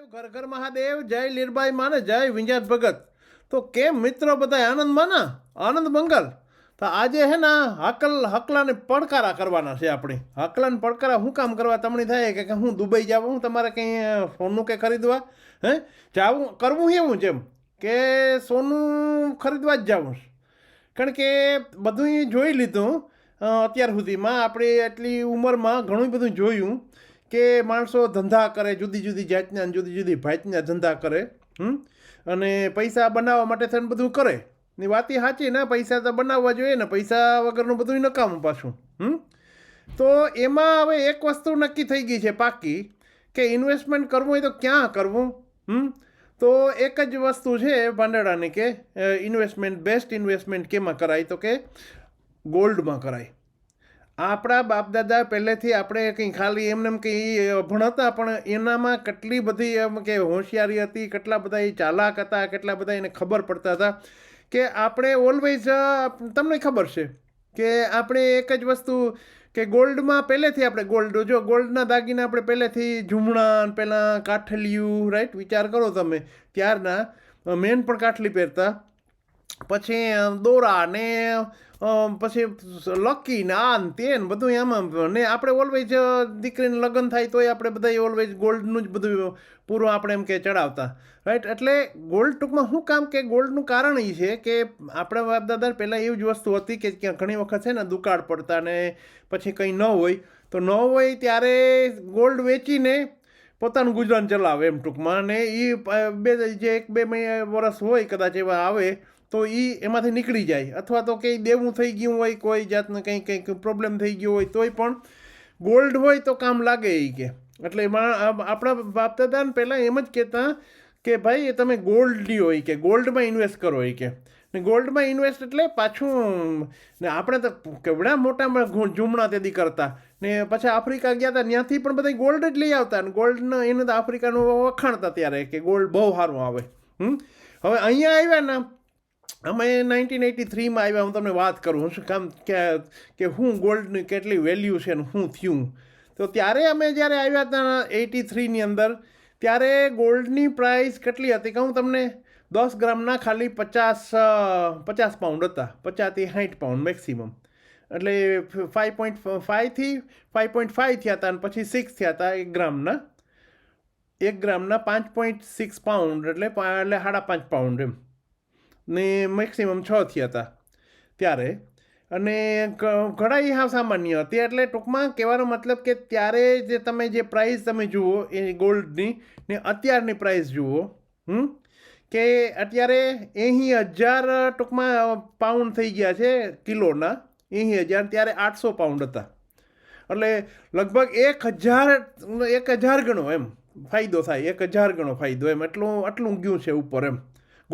ઘર ઘર મહાદેવ, જય લીરબાઈ માને, જય વિંજાત ભગત. તો કેમ મિત્રો બધા આનંદમાં ના આનંદ મંગલ. તો આજે હે ને હકલ, હકલાને પડકારા કરવાના છે આપણે. હકલાને પડકારા શું કામ કરવા તમને થાય કે હું દુબઈ જાઉં, હું તમારે કંઈ સોનું કે ખરીદવા? હે? જાવું, કરવું એવું જેમ કે સોનું ખરીદવા જ જાવું કારણ કે બધું જોઈ લીધું અત્યાર સુધીમાં આપણે એટલી ઉંમરમાં ઘણું બધું જોયું. કે માણસો ધંધા કરે, જુદી જુદી જાતના જુદી જુદી ભાતના ધંધા કરે, હમ? અને પૈસા બનાવવા માટે થઈને બધું કરે. ની વાત એ સાચી, ને, પૈસા તો બનાવવા જોઈએ ને, પૈસા વગરનું બધું નકામું પાછું, હમ? તો એમાં હવે એક વસ્તુ નક્કી થઈ ગઈ છે પાકી, કે ઇન્વેસ્ટમેન્ટ કરવું હોય તો ક્યાં કરવું, હમ? તો એક જ વસ્તુ છે ભાંડેડાની કે ઇન્વેસ્ટમેન્ટ બેસ્ટ ઇન્વેસ્ટમેન્ટ કેમાં કરાય? તો કે ગોલ્ડમાં કરાય. આપણા બાપદાદા પહેલેથી આપણે કંઈ ખાલી એમને એમ કંઈ ભણતા, પણ એનામાં કેટલી બધી એમ કે હોશિયારી હતી, કેટલા બધા એ ચાલાક હતા, કેટલા બધા એને ખબર પડતા હતા કે આપણે ઓલવેઝ તમને ખબર છે કે આપણે એક જ વસ્તુ કે ગોલ્ડમાં પહેલેથી આપણે ગોલ્ડ, જો ગોલ્ડના દાગીના આપણે પહેલેથી ઝુમણા પહેલાં કાઠલિયું રાઈટ વિચાર કરો તમે, ત્યારના મેન પણ કાઠલી પહેરતા. પછી દોરા ને પછી લકી ને આ ને તે ને બધું એમ ને આપણે ઓલવેઝ દીકરીને લગ્ન થાય તોય આપણે બધા ઓલવેઝ ગોલ્ડનું જ બધું પૂરું આપણે એમ કે ચડાવતા. રાઈટ એટલે ગોલ્ડ ટૂંકમાં શું કામ કે ગોલ્ડનું કારણ એ છે કે આપણા બાપ દાદા પહેલાં એવી જ વસ્તુ હતી કે ક્યાં ઘણી વખત છે ને દુકાળ પડતા ને પછી કંઈ ન હોય. તો ન હોય ત્યારે ગોલ્ડ વેચીને પોતાનું ગુજરાન ચલાવે એમ ટૂંકમાં. ને એ બે, જે એક બે વર્ષ હોય કદાચ એવા આવે તો એ એમાંથી નીકળી જાય. અથવા તો કંઈ દેવું થઈ ગયું હોય, કોઈ જાતનું કંઈ કંઈક પ્રોબ્લેમ થઈ ગયો હોય, તોય પણ ગોલ્ડ હોય તો કામ લાગે એ કે. એટલે એમાં આપણા બાપ દાદાને પહેલાં એમ જ કહેતા કે ભાઈ, એ તમે ગોલ્ડ લ્યો એ કે. ગોલ્ડમાં ઇન્વેસ્ટ કરો એ કે. ને ગોલ્ડમાં ઇન્વેસ્ટ એટલે પાછું, ને આપણે તો કેવડા મોટા ઝૂમણા તેથી કરતા. ને પછી આફ્રિકા ગયા હતા ત્યાંથી પણ બધા ગોલ્ડ જ લઈ આવતા. ને ગોલ્ડનો એને તો આફ્રિકાનું વખાણતા ત્યારે કે ગોલ્ડ બહુ સારું આવે. હમ? હવે અહીંયા આવ્યા ને અમે નાઇન્ટીન એટી થ્રીમાં આવ્યા, હું તમને વાત કરું, હું શું કામ કે કે હું ગોલ્ડની કેટલી વેલ્યુ છે ને શું થયું. તો ત્યારે અમે જ્યારે આવ્યા હતા એટી થ્રીની અંદર, ત્યારે ગોલ્ડની પ્રાઇસ કેટલી હતી? કહું તમને, દસ ગ્રામના ખાલી પચાસ પચાસ પાઉન્ડ હતા. પચાસથી સાઠ પાઉન્ડ મેક્સિમમ. એટલે ફાઇવ પોઈન્ટ ફાઇવથી ફાઇવ પોઈન્ટ ફાઇવ થયા હતા અને પછી સિક્સ થયા હતા એક ગ્રામના. એક ગ્રામના પાંચ પોઈન્ટ સિક્સ પાઉન્ડ, એટલે એટલે સાડા પાંચ પાઉન્ડ એમ. ને મેક્સિમમ છ થયા હતા ત્યારે અને ઘણા એ હાવ સામાન્ય હતી. એટલે ટૂંકમાં કહેવાનો મતલબ કે ત્યારે જે તમે જે પ્રાઇસ તમે જુઓ એ ગોલ્ડની ને અત્યારની પ્રાઇસ જુઓ, હમ, કે અત્યારે અહીં હજાર ટૂંકમાં પાઉન્ડ થઈ ગયા છે કિલોના અહીં હજાર, ત્યારે આઠસો પાઉન્ડ હતા. એટલે લગભગ એક હજાર એક હજાર ગણો એમ, ફાયદો થાય, એક હજાર ગણો ફાયદો એમ, એટલું આટલું ગયું છે ઉપર એમ.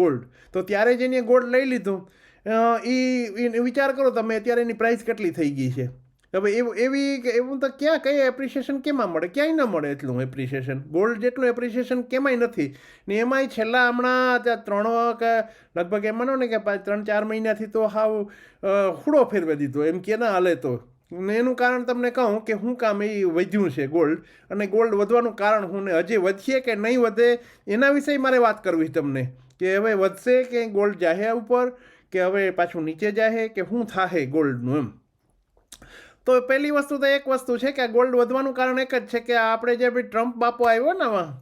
ગોલ્ડ તો ત્યારે જ એને ગોલ્ડ લઈ લીધું. એ વિચાર કરો તમે, અત્યારે એની પ્રાઇસ કેટલી થઈ ગઈ છે? હવે એવું, એવી એવું તો ક્યાં, કઈ એપ્રિશિએશન કેમાં મળે? ક્યાંય ન મળે એટલું એપ્રિશિએશન ગોલ્ડ જેટલું એપ્રિશિએશન કેમાંય નથી. ને એમાંય છેલ્લા હમણાં ત્યાં ત્રણ કે લગભગ એમ માનો ને કે ત્રણ, ચાર મહિનાથી તો હાવ હુડો ફેરવી દીધો. એમ કે ના હાલે તો. ને એનું કારણ તમને કહું કે શું કામ એ વધ્યું છે ગોલ્ડ અને ગોલ્ડ વધવાનું કારણ હું ને હજી વધીએ કે નહીં વધે, એના વિશે મારે વાત કરવી તમને. કે હવે વધશે કે ગોલ્ડ જાહે ઉપર, કે હવે પાછું નીચે જાહે, કે શું થાહે ગોલ્ડનું એમ. તો પહેલી વસ્તુ તો એક વસ્તુ છે કે ગોલ્ડ વધવાનું કારણ એક જ છે કે આપણે જે બી ટ્રમ્પ બાપો આવ્યો ને આમાં,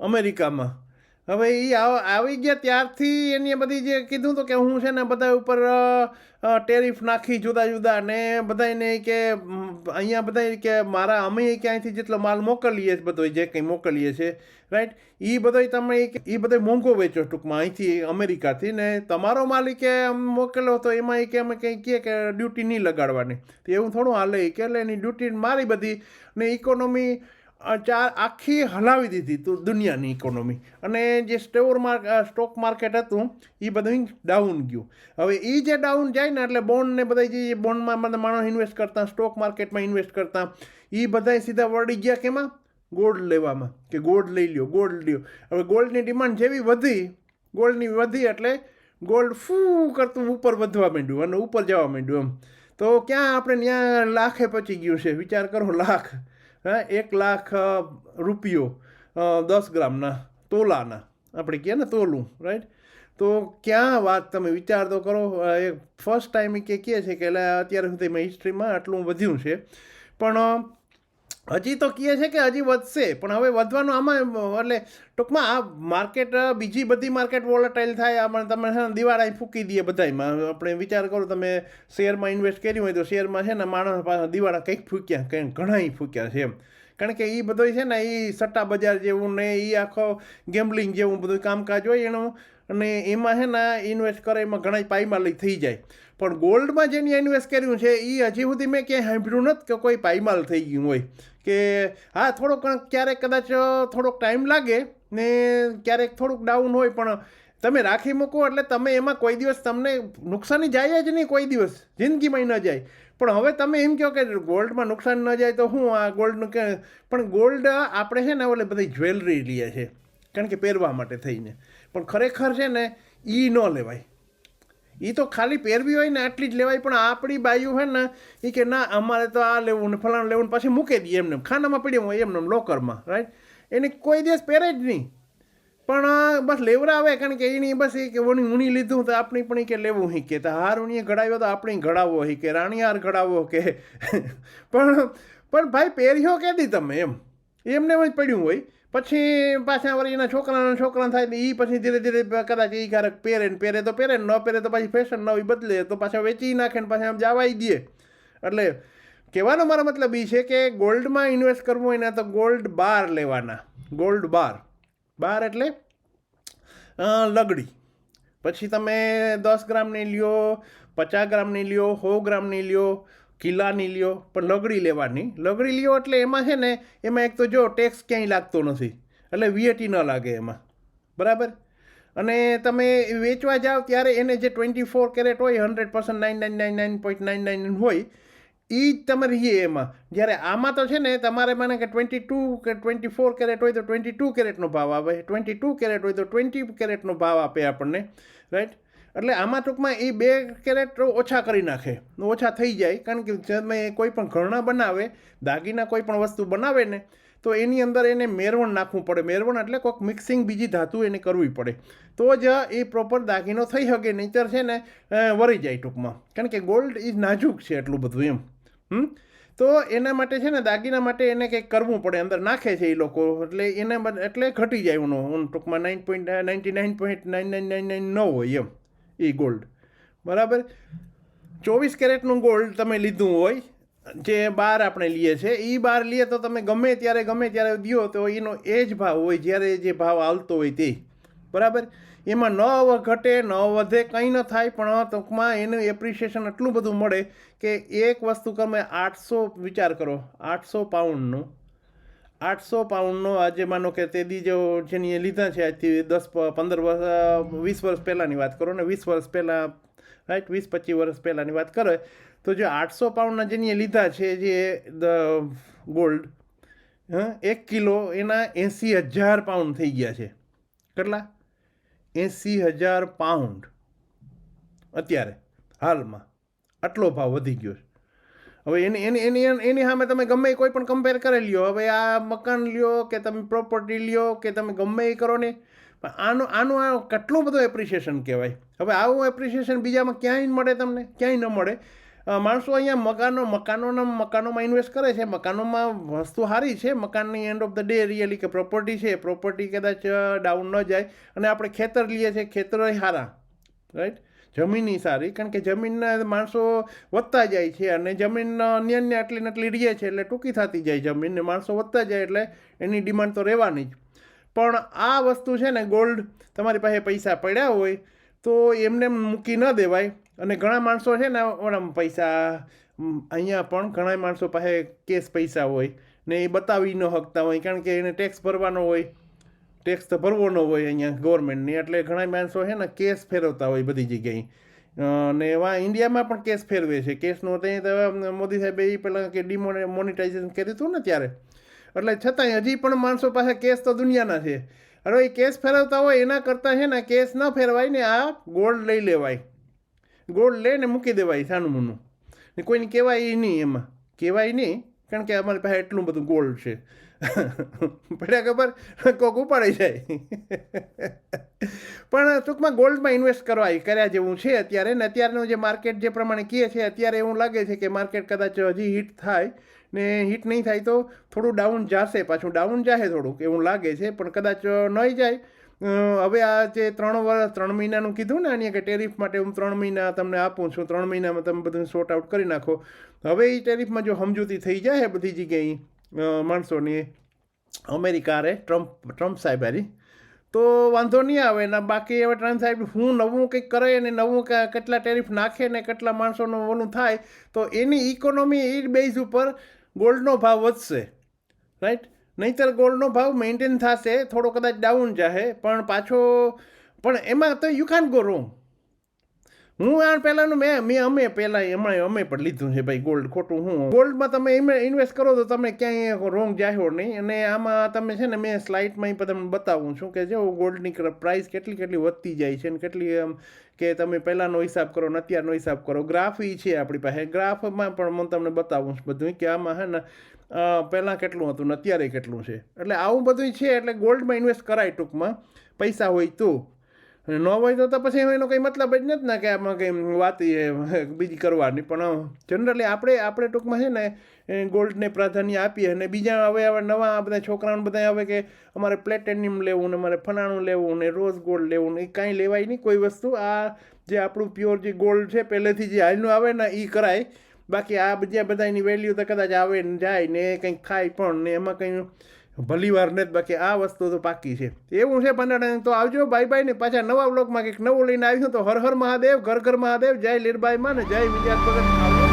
અમેરિકામાં હવે એ આવી ગયા ત્યારથી એની બધી જે કીધું તો કે હું છે ને બધા ઉપર ટેરિફ નાખી જુદા જુદા ને બધાને કે અહીંયા બધા કે મારા અમે ક્યાંયથી જેટલો માલ મોકલીએ છીએ બધો જે કંઈ મોકલીએ છીએ રાઈટ એ બધો તમે એ બધો મોંઘો વેચો ટૂંકમાં, અહીંથી અમેરિકાથી ને તમારો માલ કે મોકલ્યો મોકલો તો એમાં એ કે અમે કંઈ કહે કે ડ્યુટી નહીં લગાડવાની. તો એવું થોડું હાલે કે એટલે એની ડ્યુટી મારી બધી. ને ઇકોનોમી ચાર આખી હલાવી દીધી દુનિયાની ઇકોનોમી અને જે સ્ટોર સ્ટોક માર્કેટ હતું એ બધું ડાઉન ગયું. હવે એ જે ડાઉન જાય ને, એટલે બોન્ડ ને બધા જે બોન્ડમાં બધા માણસ ઇન્વેસ્ટ કરતા સ્ટોક માર્કેટમાં ઇન્વેસ્ટ કરતા એ બધા સીધા વળી ગયા કેમાં? ગોલ્ડ લેવામાં. કે ગોલ્ડ લઈ લ્યો ગોલ્ડ લ્યો. હવે ગોલ્ડની ડિમાન્ડ જેવી વધી ગોલ્ડની વધી એટલે ગોલ્ડ ફૂ કરતું ઉપર વધવા માંડ્યું અને ઉપર જવા માંડ્યું એમ. તો ક્યાં આપણે ત્યાં લાખે પચી ગયું છે? વિચાર કરો, લાખ. હા, એક લાખ રૂપિયો દસ ગ્રામના તોલાના. આપણે કહીએ ને તોલું રાઈટ તો ક્યાં વાત તમે વિચાર તો કરો એ ફર્સ્ટ ટાઈમ કે કહે છે કે એટલે અત્યાર સુધીમાં હિસ્ટ્રીમાં આટલું વધ્યું છે. પણ હજી તો કહે છે કે હજી વધશે, પણ હવે વધવાનું આમાં એટલે ટૂંકમાં આ માર્કેટ, બીજી બધી માર્કેટ વોલેટાઇલ થાય આમાં તમે છે ને દિવાળા ફૂકી દઈએ બધામાં આપણે વિચાર કરો, તમે શેરમાં ઇન્વેસ્ટ કર્યું હોય તો શેરમાં છે ને માણસ પાસે દિવાળા કંઈક ફૂક્યા કંઈક ઘણાય ફૂક્યા છે એમ. કારણ કે એ બધું છે ને એ સટ્ટા બજાર જેવું ને એ આખો ગેમ્બલિંગ જેવું બધું કામકાજ હોય એનું, અને એમાં છે ને ઇન્વેસ્ટ કરે એમાં ઘણા પાયમાલી થઈ જાય. પણ ગોલ્ડમાં જેની ઇન્વેસ્ટ કર્યું છે એ હજી સુધી મેં ક્યાંય સાંભળ્યું નથી કે કોઈ પાયમાલ થઈ ગયું હોય. કે હા, થોડોક ક્યારેક કદાચ થોડોક ટાઈમ લાગે ને ક્યારેક થોડુંક ડાઉન હોય, પણ તમે રાખી મૂકો એટલે તમે એમાં કોઈ દિવસ તમને નુકસાની જાય જ નહીં કોઈ દિવસ જિંદગીમાં ન જાય. પણ હવે તમે એમ કહો કે ગોલ્ડમાં નુકસાન ન જાય તો હું આ ગોલ્ડનું કે, પણ ગોલ્ડ આપણે છે ને ઓલે બધી જ્વેલરી લઈએ છે, કારણ કે પહેરવા માટે થઈને. પણ ખરેખર છે ને એ ન લેવાય. એ તો ખાલી પહેરવી હોય ને આટલી જ લેવાય, પણ આપણી બાયુ હોય ને એ કે ના, અમારે તો આ લેવું ને ફલાણ લેવું ને પછી મૂકી દઈએ એમને. ખાનામાં પડ્યું હોય એમને લોકરમાં રાઈટ એને કોઈ દિવસ પહેરે જ નહીં. પણ બસ લેવડાવે, કારણ કે એની બસ એ કે ઓની ઊણી લીધું તો આપણી પણ કે લેવું હી કે. હાર ઉણીએ ઘડાવ્યો તો આપણે ઘડાવો હી કે રાણીહાર ઘડાવો કે. પણ પણ ભાઈ પહેર્યો કે દી તમે એમ? એમને પડ્યું હોય. પછી પાછા વળી એના છોકરાના છોકરા થાય ને એ પછી ધીરે ધીરે કદાચ એ ક્યારેક પહેરે ને પહેરે તો પહેરે ન પહેરે તો પછી ફેશન નવી બદલે તો પાછા વેચી નાખે ને પાછા આમ જવાઈ દે. એટલે કહેવાનો મારો મતલબ એ છે કે ગોલ્ડમાં ઇન્વેસ્ટ કરવું હોય ને તો ગોલ્ડ બાર લેવાના. ગોલ્ડ બાર. બાર એટલે લગડી. પછી તમે દસ ગ્રામની લ્યો, પચાસ ગ્રામની લ્યો, સો ગ્રામની લ્યો કિલ્લાની લ્યો, પણ લગડી લેવાની. લગડી લ્યો એટલે એમાં છે ને, એમાં એક તો જો ટેક્સ ક્યાંય લાગતો નથી. એટલે વીએટી ન લાગે એમાં. બરાબર? અને તમે વેચવા જાઓ ત્યારે એને જે ટ્વેન્ટી ફોર કેરેટ હોય hundred percent nine nine nine nine point nine nine હોય એ જ તમે રહીએ એમાં. જ્યારે આમાં તો છે ને, તમારે માને કે ટ્વેન્ટી ટુ કે ટ્વેન્ટી ફોર કેરેટ હોય તો ટ્વેન્ટી ટુ કેરેટનો ભાવ આવે. ટ્વેન્ટી ટુ કેરેટ હોય તો ટ્વેન્ટી કેરેટનો ભાવ આપે આપણને. રાઈટ એટલે આમાં ટૂંકમાં એ બે કેરેટ ઓછા કરી નાખે. ઓછા થઈ જાય, કારણ કે તમે કોઈ પણ ઘરણા બનાવે, દાગીના કોઈ પણ વસ્તુ બનાવે ને, તો એની અંદર એને મેરવણ નાખવું પડે. મેરવણ એટલે કોઈક મિક્સિંગ બીજી ધાતુ એને કરવી પડે. તો જ એ પ્રોપર દાગીનો થઈ શકે, નહીતર છે ને વરી જાય ટૂંકમાં. કારણ કે ગોલ્ડ ઇઝ નાજુક છે એટલું બધું એમ. હમ? તો એના માટે છે ને, દાગીના માટે એને કંઈક કરવું પડે, અંદર નાખે છે એ લોકો. એટલે એને એટલે ઘટી જાય એનો ટૂંકમાં nine point ninety nine point nine nine nine nine ન હોય એમ. એ ગોલ્ડ. બરાબર? ચોવીસ કેરેટનું ગોલ્ડ તમે લીધું હોય, જે બાર આપણે લઈએ છીએ એ બાર લઈએ તો તમે ગમે ત્યારે ગમે ત્યારે દો તો એનો એ જ ભાવ હોય, જ્યારે જે ભાવ આવતો હોય તે. બરાબર? એમાં ન ઘટે, ન વધે, કંઈ ન થાય, પણ ટૂંકમાં એનું એપ્રિસિએશન એટલું બધું મળે કે એક વસ્તુ તમે આઠસો વિચાર કરો, આઠસો પાઉન્ડનું આઠસો પાઉન્ડનો આજે માનો કે તે દી જો જેની લીધા છે આજથી દસ પંદર વર્ષ વીસ વર્ષ પહેલાંની વાત કરો ને, વીસ વર્ષ પહેલાં, રાઈટ, વીસ પચીસ વર્ષ પહેલાંની વાત કરે, તો જે આઠસો પાઉન્ડના જેની એ લીધા છે, જે દ ગોલ્ડ એક કિલો એના એંસી હજાર પાઉન્ડ થઈ ગયા છે. કેટલા? એંસી હજાર પાઉન્ડ અત્યારે, હાલમાં. આટલો ભાવ વધી ગયો છે. હવે એની એની એની એની સામે તમે ગમે એ કોઈ પણ કમ્પેર કરી લ્યો. હવે આ મકાન લ્યો કે તમે પ્રોપર્ટી લ્યો કે તમે ગમે એ કરો ને. પણ આનું આનું આ કેટલું બધું એપ્રિસિએશન કહેવાય? હવે આવું એપ્રિસિએશન બીજામાં ક્યાંય મળે તમને, ક્યાંય ન મળે. માણસો અહીંયા મકાનો, મકાનોના, મકાનોમાં ઇન્વેસ્ટ કરે છે. મકાનોમાં વસ્તુ સારી છે. મકાનની end of the day really કે પ્રોપર્ટી છે. પ્રોપર્ટી કદાચ ડાઉન ન જાય. અને આપણે ખેતર લઈએ છીએ, ખેતરો સારા. રાઈટ જમીનની સારી, કારણ કે જમીનના માણસો વધતા જાય છે અને જમીન અન્ય અન્ય આટલી આટલી રહે છે એટલે ટૂંકી થતી જાય જમીન ને માણસો વધતા જાય એટલે એની ડિમાન્ડ તો રહેવાની જ. પણ આ વસ્તુ છે ને, ગોલ્ડ, તમારી પાસે પૈસા પડ્યા હોય તો એમને એમ મૂકી ન દેવાય. અને ઘણા માણસો છે ને ઓલા પૈસા અહીંયા પણ ઘણા માણસો પાસે કેશ પૈસા હોય ને એ બતાવી ન શકતા હોય, કારણ કે એને ટેક્સ ભરવાનો હોય. ટેક્સ તો ભરવો ન હોય અહીંયા ગવર્મેન્ટની એટલે ઘણા માણસો છે ને કેસ ફેરવતા હોય બધી જગ્યાએ. અને એવા ઇન્ડિયામાં પણ કેસ ફેરવે છે. કેસનો ત્યાં મોદી સાહેબે એ પહેલાં કે ડિમોને કર્યું હતું ને ત્યારે. એટલે છતાંય હજી પણ માણસો પાસે કેસ તો દુનિયાના છે. હવે એ કેસ ફેરવતા હોય એના કરતાં છે ને કેસ ન ફેરવાય ને આ ગોલ્ડ લઈ લેવાય. ગોલ્ડ લઈને મૂકી દેવાય સાનુમૂનું. ને કોઈને કહેવાય નહીં એમાં. કહેવાય નહીં, કારણ કે અમારી પાસે એટલું બધું ગોલ્ડ છે. પડ્યા ખબર? કોક ઉપાડી જાય. પણ ટૂંકમાં ગોલ્ડમાં ઇન્વેસ્ટ કરવા કર્યા જેવું છે અત્યારે. ને અત્યારનું જે માર્કેટ જે પ્રમાણે કહે છે, અત્યારે એવું લાગે છે કે માર્કેટ કદાચ હજી હિટ થાય ને હિટ નહીં થાય તો થોડું ડાઉન જશે, પાછું ડાઉન જાહે થોડુંક એવું લાગે છે. પણ કદાચ નહીં જાય. હવે આ જે ત્રણ વર્ષ ત્રણ મહિનાનું કીધું ને આની કે ટેરિફ માટે હું ત્રણ મહિના તમને આપું છું, ત્રણ મહિનામાં તમે બધું સોર્ટ આઉટ કરી નાખો. હવે એ ટેરિફમાં જો સમજૂતી થઈ જાય બધી જગ્યાએ માણસોની અમેરિકા રે ટ્રમ્પ ટ્રમ્પ સાહેબ હારી. તો વાંધો નહીં આવે ને બાકી હવે ટ્રમ્પ સાહેબ, હું નવું કંઈક કરે ને નવું કેટલા ટેરિફ નાખે ને કેટલા માણસોનું ઓલું થાય, તો એની ઇકોનોમી એ બેઝ ઉપર ગોલ્ડનો ભાવ વધશે. રાઈટ નહીંતર ગોલ્ડનો ભાવ મેન્ટેન થશે, થોડો કદાચ ડાઉન જશે પણ પાછો, પણ એમાં તો યુ કાન ગો રોંગ હું આ પહેલાંનું મેં મેં અમે પહેલાં એમાં અમે પણ લીધું છે ભાઈ ગોલ્ડ ખોટું હું ગોલ્ડમાં તમે ઇન્વેસ્ટ કરો તો તમે ક્યાંય રોંગ જાહો નહીં. અને આમાં તમે છે ને મેં સ્લાઇડમાં તમને બતાવું છું કે જો ગોલ્ડની પ્રાઇસ કેટલી કેટલી વધતી જાય છે ને કેટલી એમ કે તમે પહેલાંનો હિસાબ કરો ને અત્યારનો હિસાબ કરો. ગ્રાફ છે આપણી પાસે. ગ્રાફમાં પણ હું તમને બતાવું છું બધું કે આમાં હે ને પહેલાં કેટલું હતું ને અત્યારે કેટલું છે. એટલે આવું બધું છે એટલે ગોલ્ડમાં ઇન્વેસ્ટ કરાય ટૂંકમાં. પૈસા હોય તો. અને ન હોય તો પછી એનો કંઈ મતલબ જ નથી ને કે આમાં કંઈ વાત એ બીજી કરવાની. પણ જનરલી આપણે આપણે ટૂંકમાં છે ને ગોલ્ડને પ્રાધાન્ય આપીએ અને બીજા હવે હવે નવા બધા છોકરાઓને બધા હવે કે અમારે પ્લેટેનિયમ લેવું ને અમારે ફલાણું લેવું ને રોઝ ગોલ્ડ લેવું ને એ કાંઈ લેવાય નહીં. કોઈ વસ્તુ આ જે આપણું પ્યોર જે ગોલ્ડ છે પહેલેથી જે હાલનું આવે ને એ કરાય. બાકી આ બીજા બધા એની વેલ્યુ તો કદાચ આવે ને જાય ને કંઈક ખાય પણ ને એમાં કંઈ ભલી ને જ બાકી આ વસ્તુ તો પાકી છે. એવું છે પંદર તો આવજો બાય બાય ને પાછા નવા બ્લોગમાં કંઈક નવું લઈને આવ્યું તો હર હર મહાદેવ, ઘર ઘર મહાદેવ, જય લીરબાઈ માં ને જય વિજયા ભગત